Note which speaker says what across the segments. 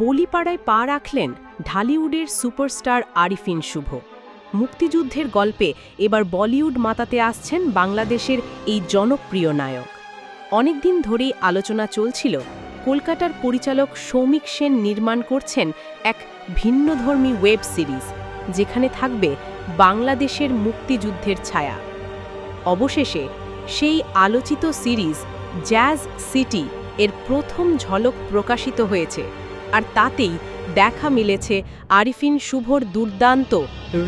Speaker 1: বলিপাড়ায় পা রাখলেন ঢালিউডের সুপারস্টার আরিফিন শুভ। মুক্তিযুদ্ধের গল্পে এবার বলিউড মাতাতে আসছেন বাংলাদেশের এই জনপ্রিয় নায়ক। অনেকদিন ধরেই আলোচনা চলছিল, কলকাতার পরিচালক সৌমিক সেন নির্মাণ করছেন এক ভিন্নধর্মী ওয়েব সিরিজ, যেখানে থাকবে বাংলাদেশের মুক্তিযুদ্ধের ছায়া। অবশেষে সেই আলোচিত সিরিজ, জ্যাজ সিটি এর প্রথম ঝলক প্রকাশিত হয়েছে, আর তাতেই দেখা মিলেছে আরিফিন শুভর দুর্দান্ত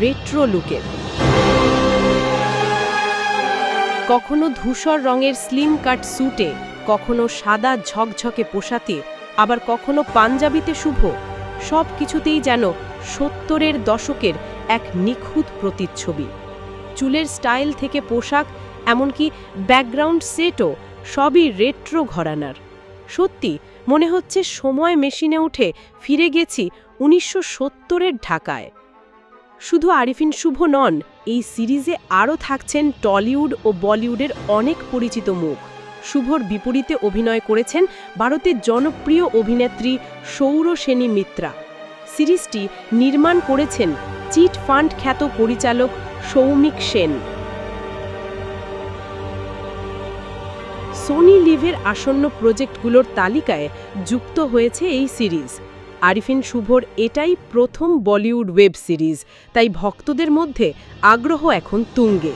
Speaker 1: রেট্রো লুকের কখনো ধূসর রঙের স্লিম কাট স্যুটে কখনো সাদা ঝকঝকে পোশাকে, আবার কখনো পাঞ্জাবিতে শুভ। সব কিছুতেই যেন সত্তরের দশকের এক নিখুঁত প্রতিচ্ছবি। চুলের স্টাইল থেকে পোশাক, এমনকি ব্যাকগ্রাউন্ড সেটও সবই রেট্রো ঘরানার। সত্যি, মনে হচ্ছে সময় মেশিনে উঠে ফিরে গেছি উনিশশো সত্তরের ঢাকায়। শুধু আরিফিন শুভ নন, এই সিরিজে আরও থাকছেন টলিউড ও বলিউডের অনেক পরিচিত মুখ। শুভর বিপরীতে অভিনয় করেছেন ভারতের জনপ্রিয় অভিনেত্রী সৌর সেনী মিত্রা। সিরিজটি নির্মাণ করেছেন চিট ফান্ড খ্যাত পরিচালক সৌমিক সেন। সোনি লিভের আসন্ন প্রজেক্টগুলোর তালিকায় যুক্ত হয়েছে এই সিরিজ। আরিফিন শুভর এটাই প্রথম বলিউড ওয়েব সিরিজ, তাই ভক্তদের মধ্যে আগ্রহ এখন তুঙ্গে।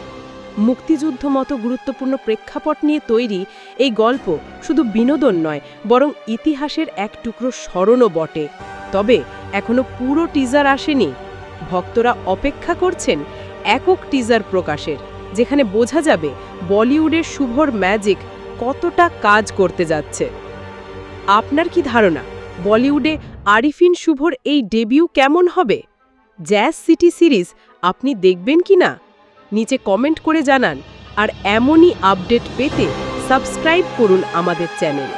Speaker 1: মুক্তিযুদ্ধ মতো গুরুত্বপূর্ণ প্রেক্ষাপট নিয়ে তৈরি এই গল্প শুধু বিনোদন নয়, বরং ইতিহাসের এক টুকরো স্মরণও বটে। তবে এখনও পুরো টিজার আসেনি। ভক্তরা অপেক্ষা করছেন একক টিজার প্রকাশের, যেখানে বোঝা যাবে বলিউডের শুভর ম্যাজিক কতটা কাজ করতে যাচ্ছে। আপনার কি ধারণা, বলিউডে আরিফিন শুভর এই ডেবিউ কেমন হবে? জ্যাজ সিটি সিরিজ আপনি দেখবেন কি না? নিচে কমেন্ট করে জানান, আর এমনই আপডেট পেতে সাবস্ক্রাইব করুন আমাদের চ্যানেল।